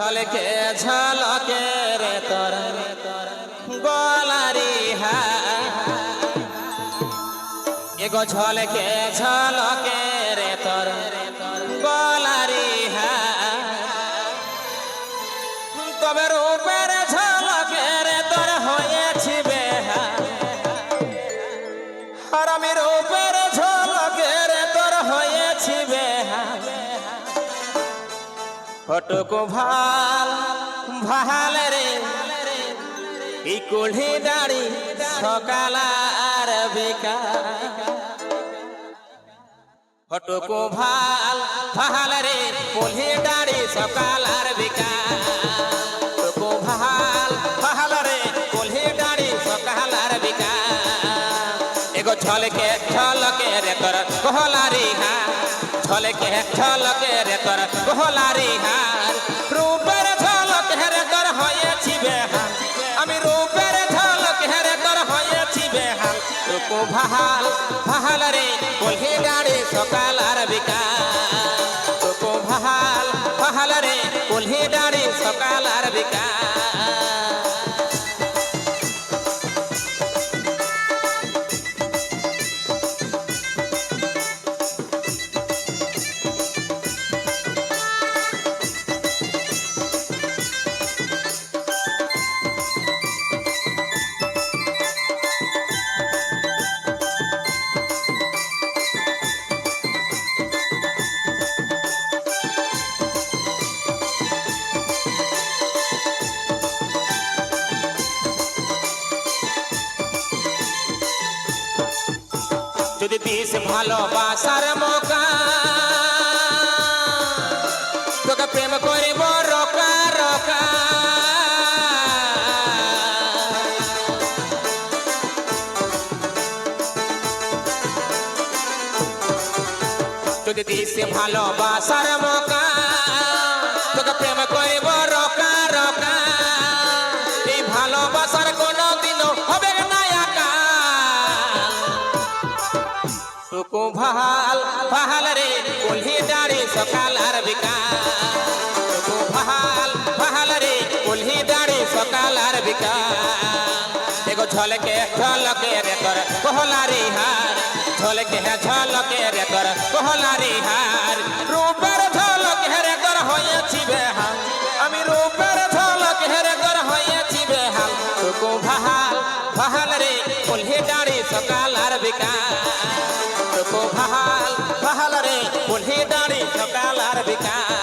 ঝলকে ঝলকে রে তোর গলারি এগো ঝলকে ঝলকে রে তোর ফটকো ভালো ভালো রে। এই কুড়ি দাড়ি সকাল আর বেকার ফটকো ভালো ভালো রে। কুড়ি দাড়ি সকাল আর বেকার ছলকে ছলকে রে তোর কহলারি হা ছলকে ছলকে রে তোর কহলারি হার। রূপের ঝলক হেরে তোর হয়েছি বেহাল আমি রূপের ঝলক হেরে তোর হয়েছি বেহাল রূপ ভাহাল ভাহাল রে কলহি গাড়ি সকাল আর বিকাল। রূপ ভাহাল ভাহাল রে কলহি গাড়ি সকাল আর বিকাল। যদি দিস ভালোবাসার মৌকা। তোকে প্রেম করিব রকা রকা। যদি দিস ভালোবাসার মৌকা। ভালো ভালো রে কুলহি দাঁড়ে সকাল আর বিকাল। তবু ভালো ভালো রে কুলহি দাঁড়ে সকাল আর বিকাল। এগো ঝলকে ঝলকে রে তোর কহলারি হার। ঝলকে ঝলকে রে তোর কহলারি হার। সকাল আর বিকাল ভালো ভালো রে কুলহি দাড়ি সকাল আর বিকাল।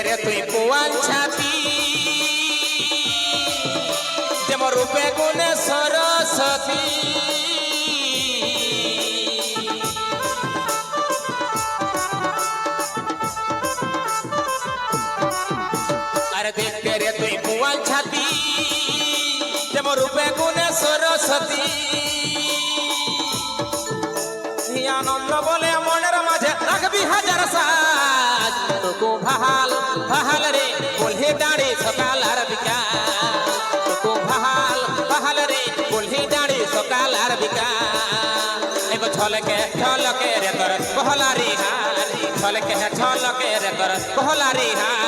আরে দেখতে রে তুই পুয়ান ছাতি। যেমন রূপে গুণে সরস্বতী। আরে দেখতে রে তুই পুয়ান ছাতি। যেমন রূপে গুণে সরস্বতী। সকাল আর বিকাল তোকো ভাহাল ভাহাল রে কোলহে দাঁড়ে, সকাল আর বিকাল এগো ছলকে ছলকে রে তোর কহলারি হার ছলকে ছলকে রে তোর কহলারি হার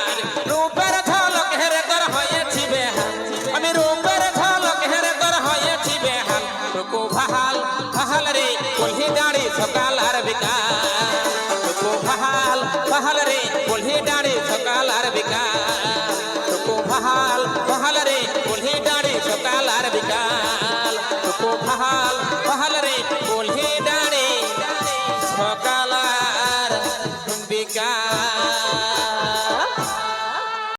রে